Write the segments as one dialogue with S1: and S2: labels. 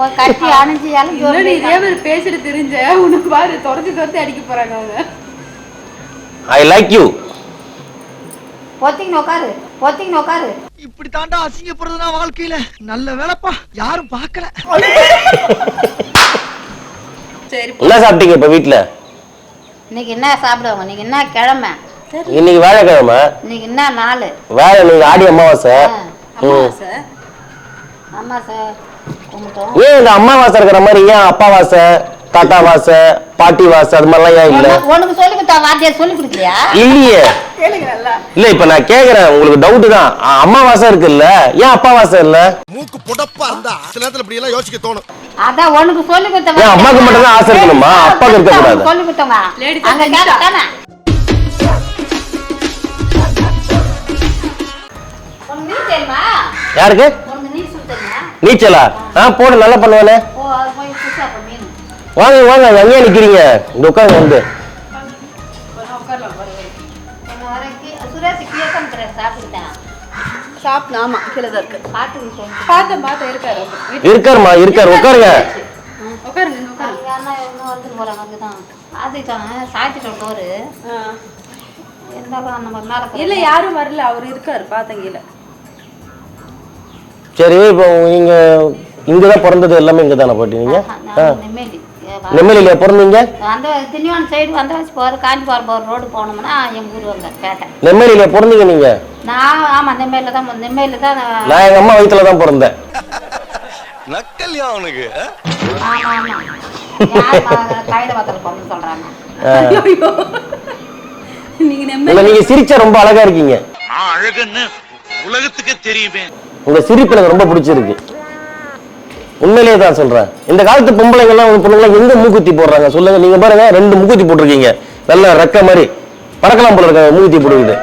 S1: ஒரு கட்டி அணிஞ்சு எல்லாம்
S2: இன்னும் நீ இதே மாதிரி பேசிட்டு தெரிஞ்ச உனக்கு பாரு துரத்தி துரத்தி அடிக்க போறாங்க அவங்க.
S3: ஐ லைக் யூ
S1: பொத்திங்க உட்காரு பொத்திங்க உட்காரு
S4: இப்படி தாண்டா அசிங்கப்படுறதுனா வாழ்க்கையில. நல்ல வேலைப்பா யாரும் பார்க்கல.
S2: சரி
S3: என்ன சாப்பிட்டீங்க இப்ப வீட்ல?
S1: இன்னைக்கு என்ன சாப்பிடுவாங்க? இன்னைக்கு என்ன கிழமை?
S3: இன்னைக்கு வேலைக்கிழமை
S1: இன்னைக்கு என்ன நாள்?
S3: வேலை நீங்க ஆடி அமாவாசை.
S2: அமாவாசை?
S1: ஆமா சார்
S3: ஏன் இந்த அம்மாவாசை இருக்கிற மாதிரி ஏன் அப்பா வாசை தாத்தா வாசை பாட்டி வாசை அது மாதிரிலாம் ஏன் இல்ல?
S1: உனக்கு- சொல்லி வாத்தியார் சொல்லி கொடுக்கலையா?
S3: இல்லையே.
S2: கேளுங்க நல்லா
S3: இல்ல இப்ப நான் கேக்குறேன் உங்களுக்கு டவுட் தான். அ- அம்மாவாசை இருக்குல்ல ஏன் அப்பா வாசை இல்ல?
S4: மூக்கு புடப்பா இருந்தா சில நேரத்துல இப்படி எல்லாம் யோசிக்க தோணும்.
S1: அதான் உனக்கு சொல்லி கொடுத்த
S3: ஏன் அம்மாக்கு மட்டும் தான் ஆசை இருக்கணுமா? அப்பாக்கு இருக்கக்கூடாது.
S1: சொல்லி கொடுத்தவங்க அங்க கேட்டானே
S3: யாருக்கு
S1: உனக்கு நீ சொல்லி தெரியுமா
S3: நீச்சலா? ஆ போடு நல்லா பண்ணுவானே
S1: ஓ அது போய் புதுசா அப்ப மீன்
S3: வாங்க வாங்க எங்கேயே நிக்கிறீங்க. இங்க உட்காருங்க வந்து. இருக்காருமா இருக்காரு. உட்காருங்க.
S2: இல்ல யாரும் வரல அவர் இருக்காரு பார்த்தேன் கீழே.
S3: சரி இப்போ நீங்க இங்கதான் பிறந்தது எல்லாமே இங்க தானே பாட்டி நீங்க ஆ.
S1: நெம்மேலி.
S3: நெம்மேலியில பிறந்தீங்க?
S1: அந்த திண்டிவனம் சைடு வந்த வச்சு போகிற காஞ்சிபுரம் போகிற ரோடு போனோம்னா எங்கள் ஊர் வந்த பேட்டை.
S3: நெம்மேலியில பிறந்தீங்க நீங்க?
S1: நான் ஆமாம் நெம்மேலியில் தான் நெம்மேலியில் தான் நான்
S3: நான் எங்க அம்மா வயித்துல தான் பிறந்தேன்.
S4: நக்கல்யா அவனுக்கு?
S2: நீங்க
S3: சிரிச்சா ரொம்ப அழகா இருக்கீங்க.
S5: நான் அழகுன்னு உலகத்துக்கே தெரியுமே.
S3: உங்க சிரிப்பு எனக்கு ரொம்ப பிடிச்சிருக்கு. உண்மையிலேயே தான் சொல்றேன். இந்த காலத்து பொம்பளைங்க எல்லாம் வந்து பொண்ணுங்க எங்க மூக்குத்தி போடுறாங்க? சொல்லுங்க நீங்க பாருங்க ரெண்டு மூக்குத்தி போட்டிருக்கீங்க. நல்ல ரெக்க மாதிரி. பறக்கலாம் போல இருக்க மூக்குத்தி
S2: மூக்குத்தி.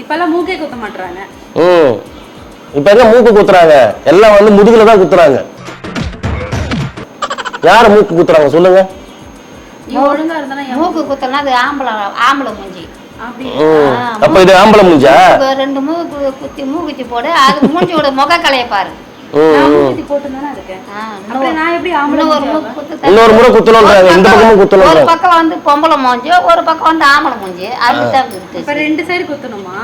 S2: இப்பெல்லாம் மூக்கே குத்த மாட்டாங்க
S3: ம். இப்ப எங்க மூக்கு குத்துறாங்க? எல்லாம் வந்து முதுகுல தான் குத்துறாங்க. யார் மூக்கு குத்துறாங்க? சொல்லுங்க.
S1: மூக்கு குத்தனா அது ஆம்பளை ஆம்பளை மூஞ்சி.
S3: அப்ப இது ஆம்பளை மூஞ்சா?
S1: மூக்கு ரெண்டு மூக்கு குத்தி மூக்குத்தி போடு அது மூஞ்சியோட முக கலையை பாரு
S2: போட்டு
S1: மூக்கு? குத்து
S3: இன்னொரு முறை குத்தணுன்றாங்க இந்த பக்கமும்
S1: ஒரு
S3: குத்தணுன்றாங்க
S1: பக்கம் வந்து பொம்பளை மூஞ்சி ஒரு பக்கம் வந்து ஆம்பளை மூஞ்சி. அதுதான்
S2: ரெண்டு சைடு குத்தணுமா?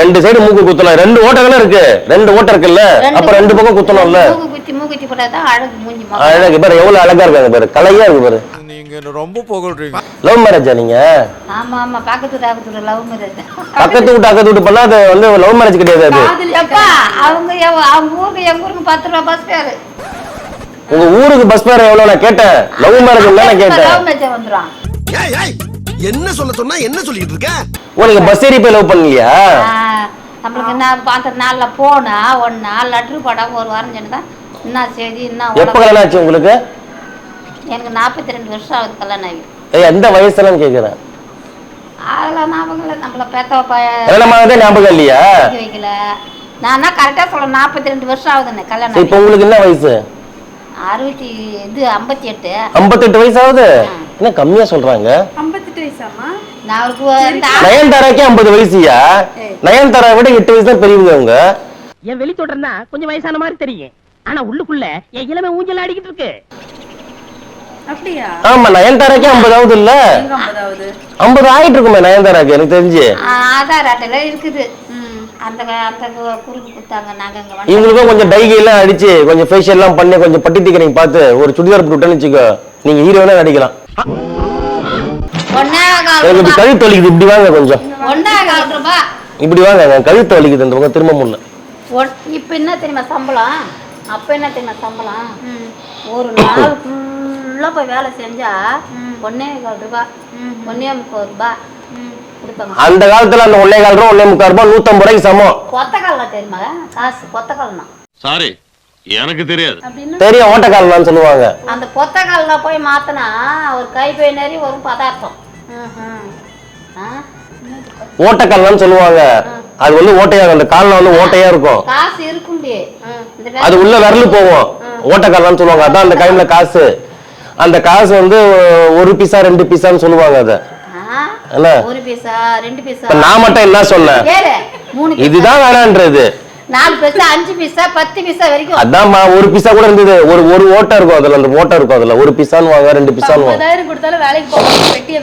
S3: ரெண்டு சைடு மூக்கு குத்தலாம் ரெண்டு ஓட்டங்களும் இருக்கு. ரெண்டு ஓட்டம் இருக்குல்ல? அப்ப ரெண்டு பக்கம் குத்தணும்ல?
S1: மூக்கு குத்தி மூக்குத்தி போட்டாதான் அழகு மூஞ்சி.
S3: அழகு. பாரு எவ்வளவு அழகா இருக்காங்க பாரு. கலையா இருக்கு பாரு.
S4: நீங்க ரொம்ப புகழ்றீங்க.
S3: லவ் மேரேஜா நீங்க?
S1: ஆமா ஆமா. பக்கத்து பக்கத்துல லவ் மேரேஜ்
S3: பக்கத்து வீட்டு அக்கத்து வீட்டு பண்ணா அது வந்து லவ் மேரேஜ் கிடையாது அது?
S1: எப்பா அவங்க அவங்க ஊருக்கு எங்க ஊருக்கு பத்து ரூபா பஸ் பேரு
S3: உங்க ஊருக்கு பஸ் ஃபேர் எவ்வளவு? நான் கேட்டேன். லவ் மேரேஜ் நான்
S1: லவ்
S3: கேட்டேன்.
S1: மேரேஜ் வந்துடும்
S4: ஏய் ஏய் என்ன சொல்ல சொன்னா என்ன சொல்லிட்டு இருக்க?
S3: நீங்க பஸ் ஏறி போய் லவ் பண்ணலையா?
S1: நம்மளுக்கு என்ன அந்த நாள்ல போனா ஒன்னா லெட்ரு படம் ஒரு வாரம் சென்று தான் என்ன செய்தி என்ன
S3: எப்ப. கல்யாணம் ஆச்சு உங்களுக்கு?
S1: எனக்கு நாற்பத்தி ரெண்டு வருஷம் ஆகுது கல்யாணம் ஆகி
S3: எந்த வயசுலன்னு கேக்குறேன்.
S1: அதெல்லாம் ஞாபகம் இல்லை நம்மள பெத்த பையன்
S3: கல்யாணம் ஆனதே ஞாபகம் இல்லையா?
S1: வைக்கல. நானா கரெக்டா சொல்ல நாற்பத்தி ரெண்டு வருஷம் ஆகுதுண்ணே கல்யாணம்.
S3: இப்ப உங்களுக்கு என்ன வயசு?
S1: அறுபத்தி இது ஐம்பத்தி எட்டு
S3: ஐம்பத்தெட்டு வயசு ஆகுது? என்ன கம்மியா சொல்றாங்க?
S2: ஐம்பத்தெட்டு வயசாமா
S3: நயன்தாராக்கே ஐம்பது வயசுயா? நயன்தாரா விட எட்டு வயசு தான் பெரியவங்க அவங்க.
S6: என் வெளி தொடர்ந்தா கொஞ்சம் வயசான மாதிரி தெரியும் ஆனா உள்ளுக்குள்ள என் இளமை ஊஞ்சல் ஆடிக்கிட்டு இருக்கு.
S3: ஆமா நயன்தாராக்கே ஐம்பது ஆகுது இல்ல
S2: ஐம்பதாவது?
S3: ஐம்பது ஆயிட்டு இருக்குமே நயன்தாராக்கு எனக்கு தெரிஞ்சு.
S1: ஆதார் அட்டையில இருக்குது. அந்த அந்த குறுக்கு கொடுத்தாங்க நாங்க இங்க வந்து
S3: இவங்களுக்கும் கொஞ்சம் டைகை எல்லாம் அடிச்சு கொஞ்சம் ஃபேஷியல் எல்லாம் பண்ணி கொஞ்சம் பட்டி தீக்கிறீங்க பார்த்து. ஒரு சுடிதார் போட்டு விட்டேன்னு வச்சுக்கோ நீங்க ஹீரோனா நடிக்கலாம். எனக்கு கழுத்து வலிக்குது இப்படி வாங்க கொஞ்சம். இப்படி வாங்க கழுத்து வலிக்குது இந்த பக்கம் திரும்ப முடியல
S1: இப்ப என்ன தெரியுமா சம்பளம்? அப்ப என்ன தெரியுமா சம்பளம்? ஒரு நாள் ஃபுல்லா போய் வேலை செஞ்சா ஒன்னே கால் ரூபாய் ஒன்னே முப்பது ரூபாய் கொடுப்பாங்க.
S3: அந்த காலத்துல அந்த ஒன்னே கால் ரூபா ஒன்னே முக்கால் ரூபா நூத்தம்பது ரூபாய்க்கு சமம்.
S1: கொத்த கால்னா தெரியுமா? காசு கொத்த கால்னா
S5: சாரி எனக்கு தெரியாது.
S3: பெரிய ஓட்டக்காரலான்னு சொல்லுவாங்க.
S1: அந்த கொத்த கால்ல போய் மாத்தினா ஒரு கைப்பை நிறைய ஒரு பதார்த்தம். ஆ?
S3: ஓட்டக்காரலான்னு சொல்லுவாங்க. அது வந்து ஓட்டையா அந்த கால்ல வந்து ஓட்டையா இருக்கும்.
S1: காசு வே-
S3: அது உள்ள விரலு போகும். ஓட்டக்காரலான்னு சொல்லுவாங்க. அதான் அந்த கைம்ல காசு. அந்த காசு வந்து ஒரு பீஸா ரெண்டு பீஸான்னு சொல்லுவாங்க அத. நான் மட்டும் என்ன சொன்னேன்? இதுதான் வேணான்றது.
S1: நாலு பைசா அஞ்சு பைசா பத்து பைசா வரைக்கும்.
S3: அதான்மா ஒரு பிசா கூட இருந்தது. ஒரு ஒரு ஓட்டை இருக்கும் அதுல அந்த ஓட்டை இருக்கும் அதுல. ஒரு பிசான்னு வாங்க ரெண்டு பிசான்னு வாங்க.
S2: கொடுத்தாலும் வேலைக்கு வெட்டிய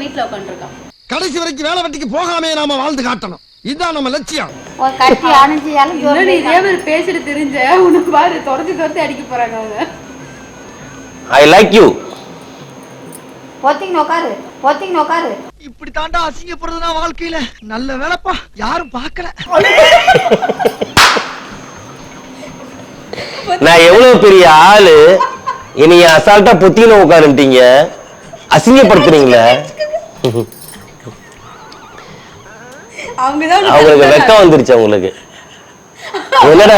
S4: கடைசி வரைக்கும் வேலை வெட்டிக்கு போகாமே நாம வாழ்ந்து காட்டணும். இதுதான் நம்ம லட்சியம்.
S1: கட்டி அணிஞ்சு அழிஞ்சு
S2: இன்னும் நீ இதே மாதிரி பேசிட்டு தெரிஞ்ச? உனக்கு பாரு துரத்தி துரத்தி அடிக்க போறாங்க அவங்க.
S3: ஐ லைக் யூ
S1: பொத்திக்கின்னு உட்காரு பொத்திக்கின்னு உட்காரு
S4: இப்படி தாண்டா அசிங்கப்படுறதுனா வாழ்க்கையில நல்ல வேலைப்பா யாரும் பார்க்கல.
S3: நான் எவ்வளவு பெரிய ஆளு? என்னைய அசால்ட்டா பொத்தின்னு உட்காருட்டீங்க அசிங்கப்படுத்துறீங்களே? அவங்களுக்கு வெக்கம் வந்துருச்சு அவங்களுக்கு. என்னடா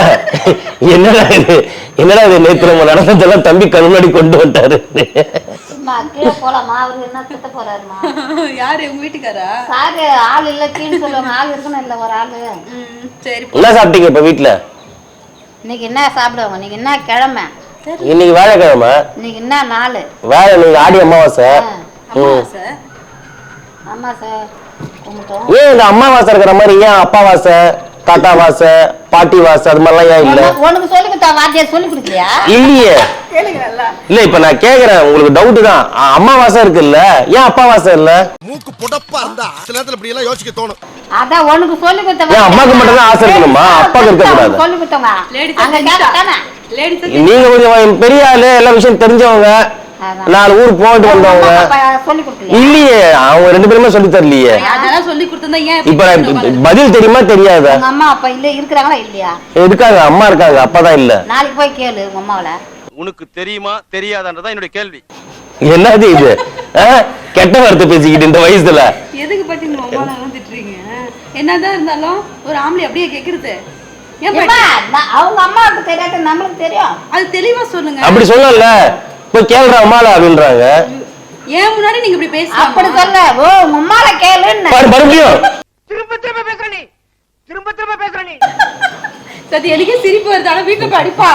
S3: என்னடா இது? என்னடா இது நேத்து நம்ம நடந்ததெல்லாம் தம்பி கண்முன்னாடி கொண்டு வந்துட்டாரு?
S1: சும்மா கீழே போலாமா அவரு என்ன திட்ட போறாருமா?
S2: யாரு உங்க வீட்டுக்காரா?
S1: சாரு ஆள் இல்ல கீழே சொல்லுவாங்க. ஆள் இருக்கணும் இல்ல ஒரு ஆளு.
S2: ம், சரி
S3: என்ன சாப்பிட்டீங்க இப்ப வீட்டுல
S1: இன்னைக்கு என்ன சாப்பிடுவாங்க? இன்னைக்கு என்ன கிழமை?
S3: இன்னைக்கு வேலைக்கிழமை.
S1: இன்னைக்கு என்ன நாள்?
S3: வேலை நீங்க ஆடி அமாவாசை.
S2: அமாவாசை?
S1: ஆமா சார்
S3: ஏன் இந்த அம்மாவாசை இருக்கிற மாதிரி ஏன் அப்பாவாசை? தாத்தா வாசை பாட்டி வாசை அது மாதிரிலாம் ஏன் இல்ல?
S1: உனக்கு- உனக்கு சொல்லி கொடுத்தா வாத்தியார் சொல்லி கொடுக்கலையா?
S3: இல்லையே.
S2: கேளுங்க நல்லா.
S3: இல்ல இப்ப நான் கேக்குறேன் உங்களுக்கு டவுட் தான். அ- அம்மாவாசை இருக்குல்ல? ஏன் அப்பாவாசை இல்ல?
S4: மூக்கு புடப்பா இருந்தா சில நேரத்துல இப்படி எல்லாம் யோசிக்க தோணும்.
S1: அதான் உனக்கு சொல்லி கொடுத்த
S3: ஏன் அம்மாக்கு மட்டும் தான் ஆசை இருக்கணுமா? அப்பாக்கு இருக்கக்கூடாது.
S1: சொல்லி கொடுத்தவங்க
S3: நீங்க கொஞ்சம் பெரிய ஆளு எல்லா விஷயம் தெரிஞ்சவங்க. நாலு ஊர் போயிட்டு வந்தவங்க. இல்லையே அவங்க ரெண்டு பேருமே சொல்லி தரலையே. இப்ப பதில் தெரியுமா தெரியாதா?
S1: உங்க அம்மா அப்பா இல்ல இருக்கிறாங்களா இல்லையா?
S3: இருக்காங்க அம்மா இருக்காங்க அப்பா தான் இல்ல.
S1: நாளைக்கு போய் கேளு உங்க அம்மாவில
S5: உனக்கு தெரியுமா தெரியாதான்றதான் என்னுடைய கேள்வி.
S3: என்னது இது? கெட்ட வார்த்தை பேசிக்கிட்டு இந்த வயசுல.
S2: எதுக்கு பத்தி உங்க அம்மா எல்லாம் திட்டுறீங்க என்னதான் இருந்தாலும் ஒரு ஆம்பளை அப்படியே கேக்குறது.
S1: அவங்க அம்மாவுக்கு தெரியாது நம்மளுக்கு தெரியும்.
S2: அது தெளிவா சொல்லுங்க.
S3: அப்படி சொல்லல. போய் கேள்றா அம்மால அப்படின்றாங்க.
S2: ஏன் முன்னாடி நீங்க இப்படி
S1: அப்படி
S2: பேசலாம்
S1: சொல்ல ஓ அம்மால கேளுன்னு.
S2: சத்தி எனக்கே சிரிப்பு வருது. ஆனா வீட்டுல போய் அடிப்பா.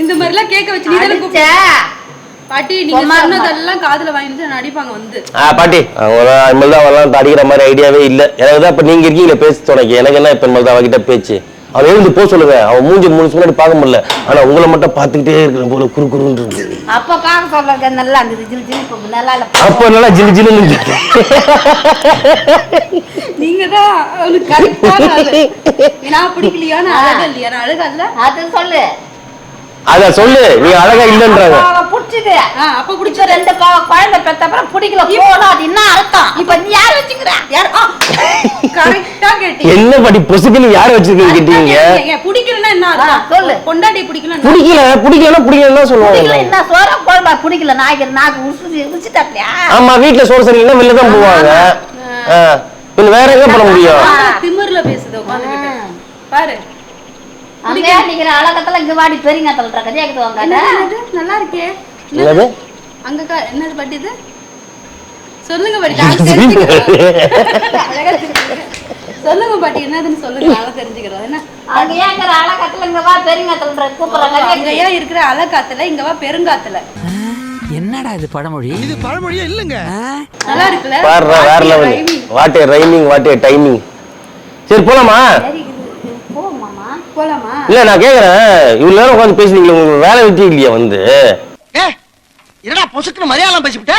S2: இந்த மாதிரி எல்லாம் கேட்க வச்சு நீ தானே. பாட்டி நீங்க. சொன்னதெல்லாம் காதுல வாங்கிட்டு நான் அடிப்பாங்க வந்து.
S3: ஆ பாட்டி அவங்க இனிமேல் தான் வரலாம் அடிக்கிற மாதிரி ஐடியாவே இல்ல. எனக்கு தான் இப்ப நீங்க இருக்கீங்களே பேச தொடங்கி. எனக்கு என்ன இப்ப இனிமேல் தான் அவகிட்ட பேச்சு? அவன் எழுந்து போக சொல்லுங்க அவன் மூஞ்சி மூணு முன்னாடி பார்க்க முடியல. ஆனா உங்களை மட்டும் பார்த்துக்கிட்டே இருக்கிற போல குறு குறுன்னு இருக்கு.
S1: அப்ப பார்க்க சொல்றது நல்லா இருந்தது. ஜில் ஜில் நல்லா இல்ல.
S3: அப்ப நல்லா ஜிலு இருந்துச்சு.
S2: நீங்க தான் அவனுக்கு கரெக்டான ஆளு. நான் பிடிக்கலையா நான் அழகா இல்லையா? நான் அழகா இல்ல.
S1: அது சொல்லு.
S3: அத சொல்லு நீ அழகா இல்லன்றாங்க
S1: புடிச்சுது.
S2: அப்ப பிடிச்ச
S1: ரெண்டு குழந்தை பெத்த அப்புறம் பிடிக்கல. போனா அது என்ன அர்த்தம்? இப்ப நீ யார் வச்சுக்கிற?
S2: யார்? கரெக்டா கேட்டீங்க.
S3: என்ன பாட்டி பொசுக்குன்னு யார வச்சிருக்கீங்க கேட்டீங்க
S2: பிடிக்கலன்னா என்ன அர்த்தம்?
S3: சொல்லு.
S2: பொண்டாட்டி பிடிக்கலன்னா
S3: பிடிக்கல பிடிக்கலன்னா பிடிக்கலன்னு
S1: பிடிக்கல
S3: சொல்லுவாங்க.
S1: என்ன? சோற குழம்பா? பிடிக்கல. நாய்க்கு நாக்கு உசுச்சு உச்சுட்டாப்லையா
S3: ஆமா வீட்டுல சோறு சரியில்லைன்னா வெளில தான் போவாங்க. பின்ன வேற எங்க பண்ண முடியும்?
S2: திமிர்ல பேசுது உட்காந்துக்கிட்டு பாரு.
S1: நிக்கிற அழகத்துல இங்க வாடி பெரியங்கத்துல கதையா வாங்க
S2: என்னது? நல்லா இருக்கே.
S3: என்னது?
S2: அங்க கா- என்னது பாட்டி இது? சொல்லுங்க பாட்டி. சொல்லுங்க. பாட்டி என்னதுன்னு சொல்லுங்க நாங்க தெரிஞ்சுக்கிறோம் என்ன?
S1: அழகத்துல இங்க வா பெரியங்கத்துல
S2: அங்க
S1: கூப்பிடுறாங்க
S2: ஏன் இருக்கிற அலக்காத்துல இங்க வா பெருங்காத்துல.
S7: என்னடா இது பழமொழி?
S4: இது பழமொழியே இல்லைங்க.
S2: நல்லா இருக்குல்ல?
S3: பாரு வேற level. What a rhyming what a timing சரி போலாமா
S1: சரி இது இது போமாமா
S2: போலாமா
S3: இல்ல நான் கேக்குறேன். இவ்வளவு நேரம் உட்காந்து பேசுனீங்களே உங்களுக்கு வேலை வெட்டி இல்லையா வந்து?
S4: என்னடா பொசுக்குன்னு மரியாதை பேசிவிட்ட?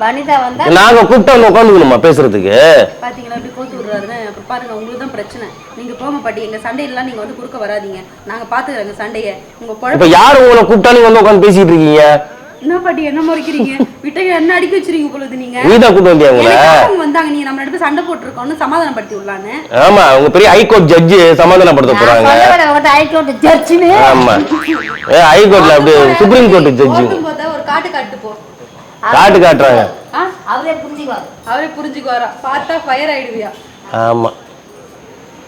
S1: வனிதா வந்தா
S3: நாங்க கூப்பிட்டு வந்து உட்காந்துக்கணுமா பேசுறதுக்கு?
S2: பாத்தீங்களா இப்படி கோத்து விடுறாருன்னு? அப்புறம் பாருங்க உங்களுக்கு தான் பிரச்சனை. நீங்க போங்க பாட்டி எங்க சண்டையெல்லாம் நீங்க வந்து குறுக்க வராதீங்க. நாங்க பாத்துக்கிறோங்க சண்டைய. உங்க
S3: யாரு உங்களை கூப்பிட்டாலும் வந்து உட்காந்து பேசிட்டு இருக்கீங்க?
S2: என்ன பாட்டி என்ன முறைக்கிறீங்க விட்டங்க என்ன அடிக்க வச்சிருக்கீங்க பொழுது நீங்க?
S3: தான் கூப்பிட்டு வந்தியா உங்களை?
S2: அவங்க வந்தாங்க நீங்க நம்ம ரெண்டு சண்டை போட்டுருக்கோம்னு சமாதானப்படுத்தி விடலான்னு.
S3: ஆமா உங்க பெரிய ஹைகோர்ட் ஜட்ஜு சமாதானப்படுத்த போறாங்க.
S1: ஹைகோர்ட் ஜட்ஜின்னு
S3: ஆமா. ஏ ஹைகோர்ட்ல அப்படியே சுப்ரீம் கோர்ட் ஜட்ஜு
S2: ஒரு காட்டு காட்டு போ.
S3: காட்டு காட்டுறாங்க.
S1: அவரே புரிஞ்சுக்குவாரு.
S2: அவரே புரிஞ்சுக்குவாரா? பார்த்தா ஃபயர் ஆயிடுவியா?
S3: ஆமா.